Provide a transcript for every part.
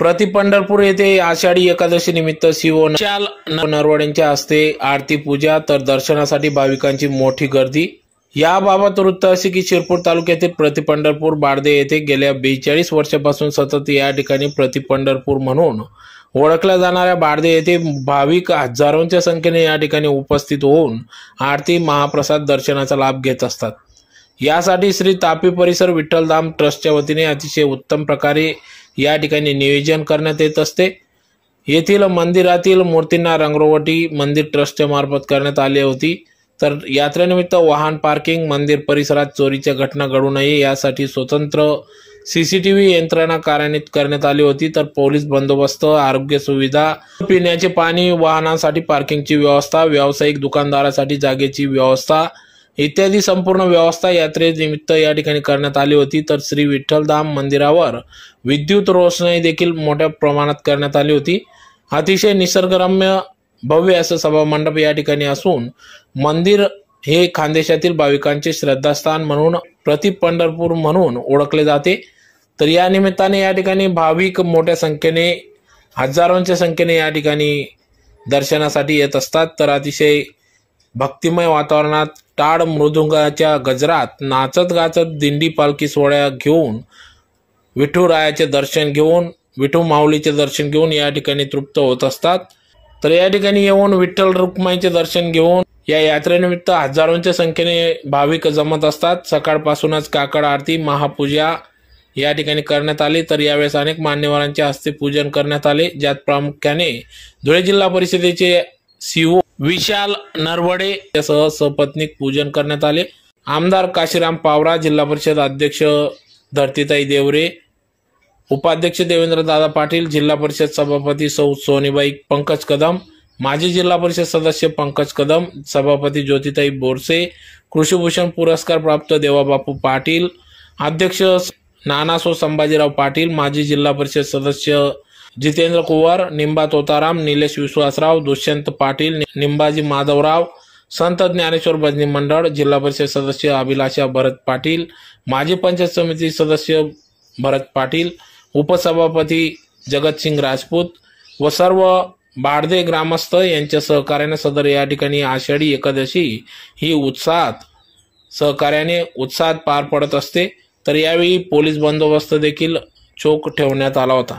प्रति पंढरपूर येथे आषाढी एकादशी निमित्त शिव नरवड्यांच्या हस्ते आरती पूजा तर दर्शनासाठी भाविकांची मोठी गर्दी. याबाबत वृत्त असे की शिरपूर तालुक्यातील प्रतिपंढरपूर बारदे येथे गेल्या बेचाळीस वर्षापासून सतत या ठिकाणी प्रतिपंढरपूर म्हणून ओळखल्या जाणाऱ्या बारदे येथे भाविक हजारोंच्या संख्येने या ठिकाणी उपस्थित होऊन आरती महाप्रसाद दर्शनाचा लाभ घेत असतात. यासाठी श्री तापी परिसर विठ्ठलधाम ट्रस्टच्या वतीने अतिशय उत्तम प्रकारे या ठिकाणी नियोजन करण्यात येत असते. येथील मंदिरातील मूर्तींना रंगरोवटी मंदिर ट्रस्टच्या मार्फत करण्यात आली होती. तर यात्रेनिमित्त वाहन पार्किंग मंदिर परिसरात चोरीच्या घटना घडू नये यासाठी स्वतंत्र सीसीटीव्ही यंत्रणा कार्यान्वित करण्यात आली होती. तर पोलीस बंदोबस्त आरोग्य सुविधा पिण्याचे पाणी वाहनांसाठी पार्किंगची व्यवस्था व्यावसायिक दुकानदारासाठी जागेची व्यवस्था इत्यादी संपूर्ण व्यवस्था यात्रेनिमित्त या ठिकाणी करण्यात आली होती. तर श्री विठ्ठलधाम मंदिरावर विद्युत रोषणाई देखील मोठ्या प्रमाणात करण्यात आली होती. अतिशय निसर्गरम्य भव्य असं सभा मंडप या ठिकाणी असून मंदिर हे खानदेशातील भाविकांचे श्रद्धास्थान म्हणून प्रति पंढरपूर म्हणून ओळखले जाते. तर या निमित्ताने या ठिकाणी भाविक मोठ्या संख्येने हजारोंच्या संख्येने या ठिकाणी दर्शनासाठी येत असतात. तर अतिशय भक्तिमय वातावरणात टाळ मृदुंगाच्या गजरात नाचत गाचत दिंडी पालखी सोहळ्या घेऊन विठुरायाचे दर्शन घेऊन विठू माऊलीचे दर्शन घेऊन या ठिकाणी तृप्त होत असतात. तर या ठिकाणी येऊन विठ्ठल रुक्माईचे दर्शन घेऊन या यात्रेनिमित्त हजारोंच्या संख्येने भाविक जमत असतात. सकाळपासूनच काकड आरती महापूजा या ठिकाणी करण्यात आली. तर यावेळेस अनेक मान्यवरांच्या हस्ते पूजन करण्यात आले. ज्यात प्रामुख्याने धुळे जिल्हा परिषदेचे सीओ विशाल नरवडे यासह सपत्नीक पूजन करण्यात आले. आमदार काशीराम पावरा जिल्हा परिषद अध्यक्ष धरतीताई देवरे उपाध्यक्ष देवेंद्रदादा पाटील जिल्हा परिषद सभापती सौ सोनीबाई पंकज कदम माजी जिल्हा परिषद सदस्य पंकज कदम सभापती ज्योतिताई बोरसे कृषीभूषण पुरस्कार प्राप्त देवाबापू पाटील अध्यक्ष नानासो संभाजीराव पाटील माजी जिल्हा परिषद सदस्य जितेंद्र कुवर निंबा तोताराम निलेश विश्वासराव दुष्यंत पाटील निंबाजी माधवराव संत ज्ञानेश्वर भजनी मंडळ जिल्हा परिषद सदस्य अभिलाषा भरत पाटील माजी पंचायत समिती सदस्य भरत पाटील उपसभापती जगतसिंग राजपूत व सर्व बाडदे ग्रामस्थ यांच्या सहकार्याने सदर या ठिकाणी आषाढी एकादशी ही उत्साहात सहकार्याने उत्साहात पार पडत असते. तर यावेळी पोलीस बंदोबस्त देखील चोख ठेवण्यात आला होता.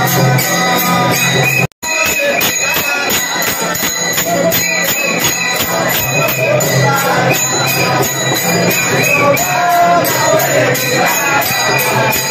I'm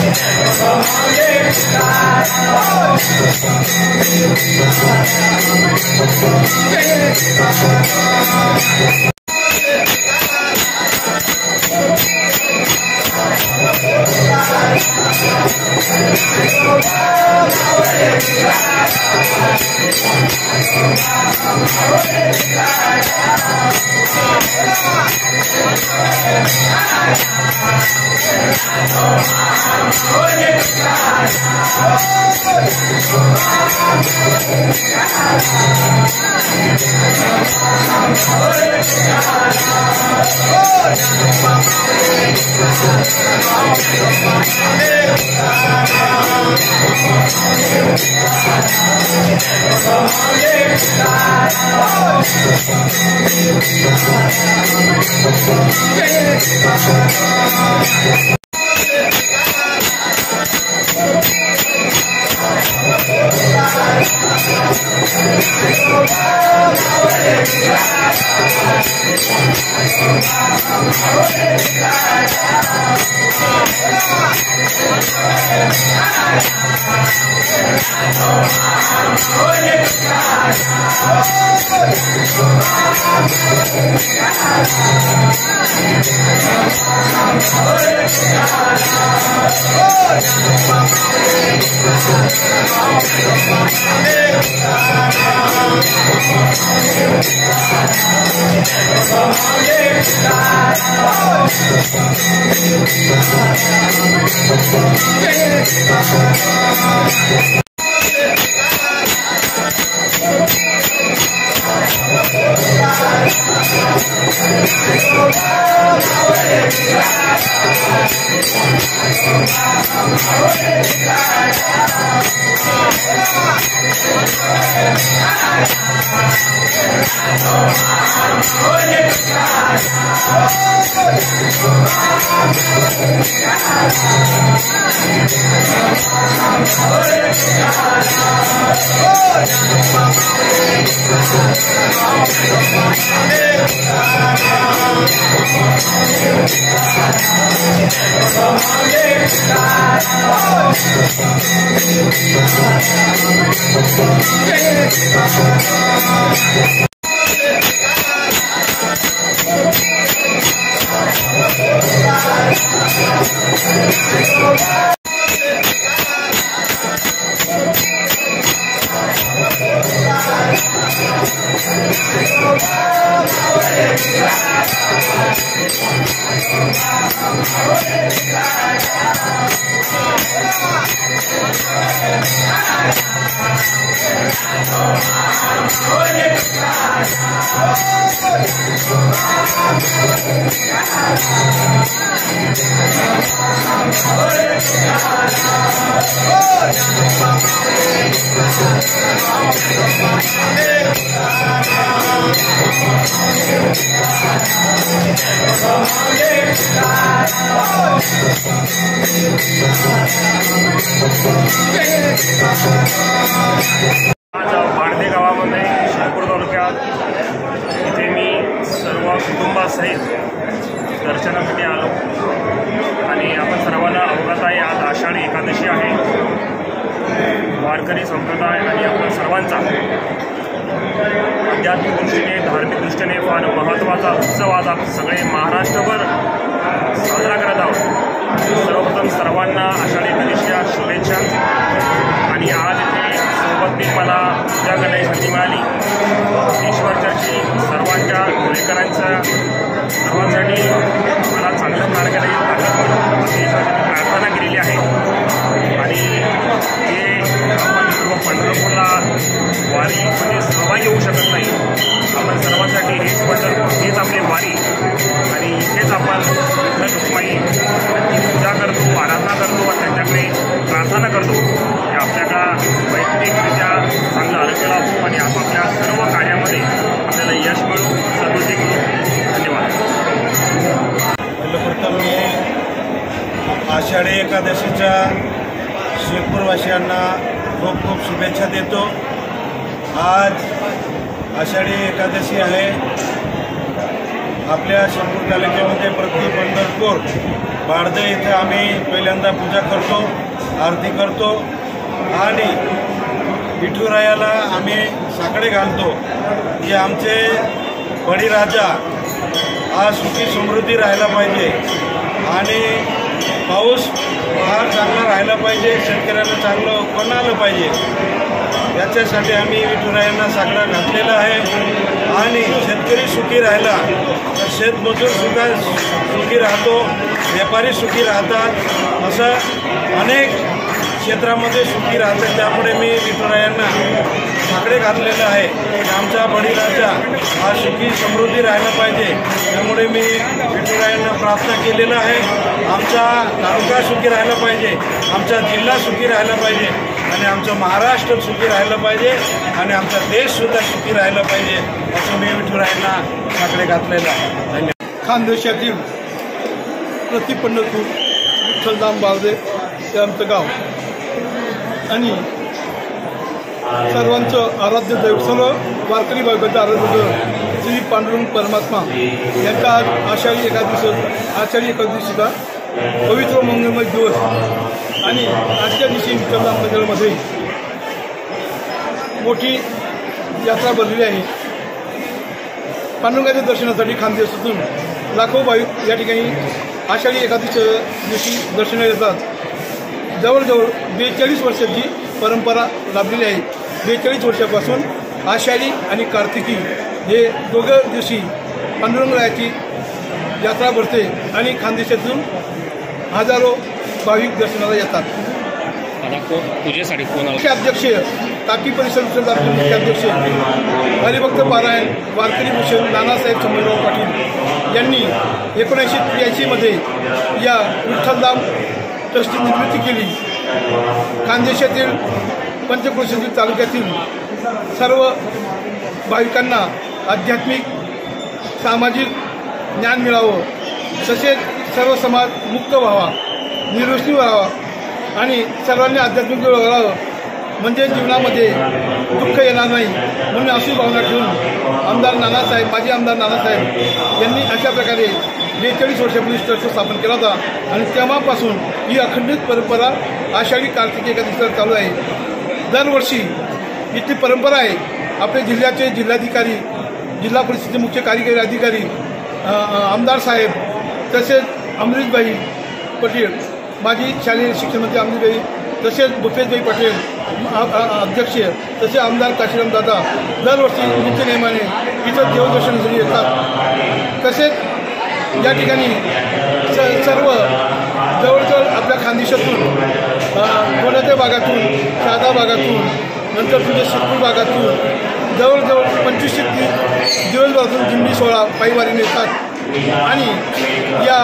I'm Oh, Yeah. Oh, yeah. आज पाडदे गावामध्ये शिरपूर तालुक्यात इथे मी सर्व कुटुंबासहित दर्शनासाठी आलो आणि आपण सर्वांना अवगत आहे आज आषाढी एकादशी आहे वारकरी संप्रदाय आणि आपण सर्वांचा आध्यात्मिक दृष्टीने धार्मिक दृष्टीने फार महत्त्वाचा उत्सव आज आपण सगळे महाराष्ट्रभर साजरा करत आहोत. सर्वप्रथम सर्वांना अशा आणि आपापल्या सर्व कार्यामध्ये आपल्याला यश मिळू सदुती मिळू धन्यवाद. सर्वप्रथम मी आषाढी एकादशीच्या शेखपूरवासियांना खूप खूप शुभेच्छा देतो. आज आषाढी एकादशी आहे. आपल्या शिरपूर तालुक्यामध्ये प्रति पंढरपूर बाळदे इथे आम्ही पहिल्यांदा पूजा करतो आरती करतो. आणि विठुरायाला आम्ही साकडे घालतो की आमचे बळीराजा हा सुखी समृद्धी राहायला पाहिजे. आणि पाऊस फार चांगला राहायला पाहिजे शेतकऱ्यांना चांगलं उत्पन्न आलं पाहिजे. याच्यासाठी आम्ही विठुरायांना साकडा घातलेला आहे. आणि शेतकरी सुखी राहिला तर शेतमजूर सुद्धा सुखी राहतो व्यापारी सुखी राहतात असं अनेक क्षेत्रामध्ये सुखी राहतात त्यामुळे मी विठुरायांना साकडे घातलेलं आहे. की आमच्या बळीराजा हा सुखी समृद्धी राहिला पाहिजे. त्यामुळे मी विठुरायांना प्रार्थना केलेलं आहे. आमचा तालुका सुखी राहिला पाहिजे. आमचा जिल्हा सुखी राहिला पाहिजे. आणि आमचं महाराष्ट्र सुखी राहिलं पाहिजे. आणि आमचा देशसुद्धा सुखी राहिला पाहिजे. असं मी विठुरायांना साकडे घातलेलं आहे. धन्यवाद. खानदेशातील प्रतिपन्न तू विठ्ठलधाम बावदे ते आमचं गाव. आणि सर्वांचं आराध्य दैव सर्व वारकरी भाविकांचं आराध्य दैव श्री पांडुरंग परमात्मा यांचा आज आषाढी एकादशी आषाढी एकादशीचा पवित्र मंगलमय दिवस. आणि आजच्या दिवशी विठ्ठलधाम मंदिरामध्ये मोठी यात्रा भरलेली आहे. पांडुरंगाच्या दर्शनासाठी खानदेशातून लाखो भाविक या ठिकाणी आषाढी एकादशी दिवशी दर्शना येतात. जवळजवळ बेचाळीस वर्षाची परंपरा लाभलेली आहे. बेचाळीस वर्षापासून आषाढी आणि कार्तिकी हे दोघं दिवशी पांडुरंगरायाची यात्रा भरते आणि खानदेशातून हजारो भाविक दर्शनाला येतात. पूजेसाठी कोण मुख्य अध्यक्ष टाकी विसर्जनाचे मुख्य अध्यक्ष हरिभक्त पारायण वारकरी भूषण नानासाहेब शंभरराव पाटील यांनी एकोणीसशे त्र्याऐंशीमध्ये या विठ्ठलधाम ट्रस्टची निर्मिती केली. खानदेशातील पंचक्रोशीतील तालुक्यातील सर्व भाविकांना आध्यात्मिक सामाजिक ज्ञान मिळावं तसेच सर्व समाज मुक्त व्हावा निर्वसनी व्हावा आणि सर्वांनी आध्यात्मिक व्हावं म्हणजे जीवनामध्ये दुःख येणार नाही. म्हणून अशी भावना ठेवून आमदार नानासाहेब माजी आमदार नानासाहेब यांनी अशा प्रकारे बेचाळीस वर्षापूर्वी ट्रस्ट स्थापन केला होता. आणि तेव्हापासून ही अखंडित परंपरा आषाढी कार्तिक एकादशीला चालू आहे. दरवर्षी इथली परंपरा आहे. आपले जिल्ह्याचे जिल्हाधिकारी जिल्हा परिषदेचे मुख्य कार्यकारी अधिकारी आमदार साहेब तसेच अमरीशभाई पटेल माजी शालेय शिक्षण मंत्री अमरीशभाई तसेच भूपेशभाई पटेल अध्यक्ष तसे आमदार काशीराम दादा दरवर्षी नित्य नेमाने इथं देवदर्शनासाठी येतात. तसेच या ठिकाणी स सर्व जवळजवळ आपल्या खानदेशातून कोणाच्या भागातून शहादा भागातून नंतर तुझ्या शिरपूर भागातून जवळजवळ पंचवीसशे तीस दिवसभरातून दिंडी सोहळा पायीवारीने येतात आणि या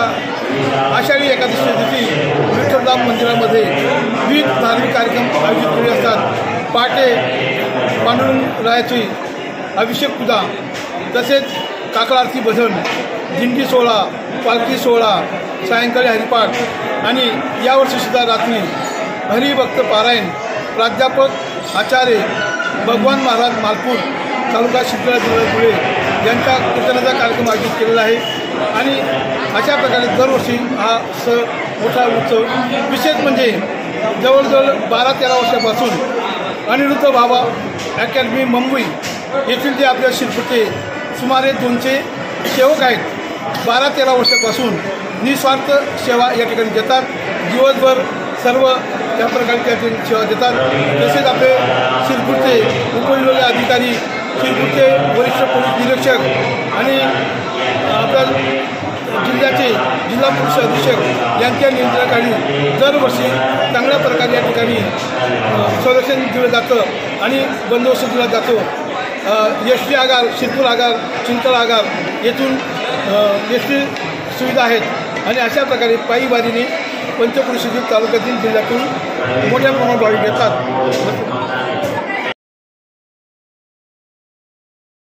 आषाढी एकादशी दिवशी विठ्ठलधाम मंदिरामध्ये विविध धार्मिक कार्यक्रम आयोजित केले असतात. पहाटे पांडुरंग रायाची अभिषेक पूजा तसेच काकड आरती भजन दिंडी सोहळा पालखी सोहळा सायंकाळी हरिपाठ आणि यावर्षीसुद्धा रात्री हरिभक्त पारायण प्राध्यापक आचार्य भगवान महाराज मालपूर तालुका शिंदळा जिल्हा धुळे यांच्या कीर्तनाचा कार्यक्रम आयोजित केलेला आहे. आणि अशा प्रकारे दरवर्षी हा स मोठा उत्सव. विशेष म्हणजे जवळजवळ बारा तेरा वर्षापासून अनिरुद्ध बाबा अकॅडमी मुंबई येथील जे आपल्या शिरपूरचे सुमारे दोनशे सेवक आहेत बारा तेरा वर्षापासून निस्वार्थ सेवा या ठिकाणी देतात. दिवसभर सर्व त्या प्रकारे त्या सेवा देतात. तसेच आपले शिरपूरचे उपविभागीय अधिकारी शिरपूरचे वरिष्ठ पोलीस निरीक्षक आणि आपल्या जिल्ह्याचे जिल्हा पोलीस अधीक्षक यांच्या नियंत्रणाखाली दरवर्षी चांगल्या प्रकारे या ठिकाणी संरक्षण दिलं जातं आणि बंदोबस्त दिला जातो. एस टी आगार शिरपूर आगार चिंतळ आगार येथून एस टी सुविधा आहेत आणि अशा प्रकारे पायी वारीने पंचकृषीतील तालुक्यातील जिल्ह्यातून मोठ्या प्रमाणात भाविक येतात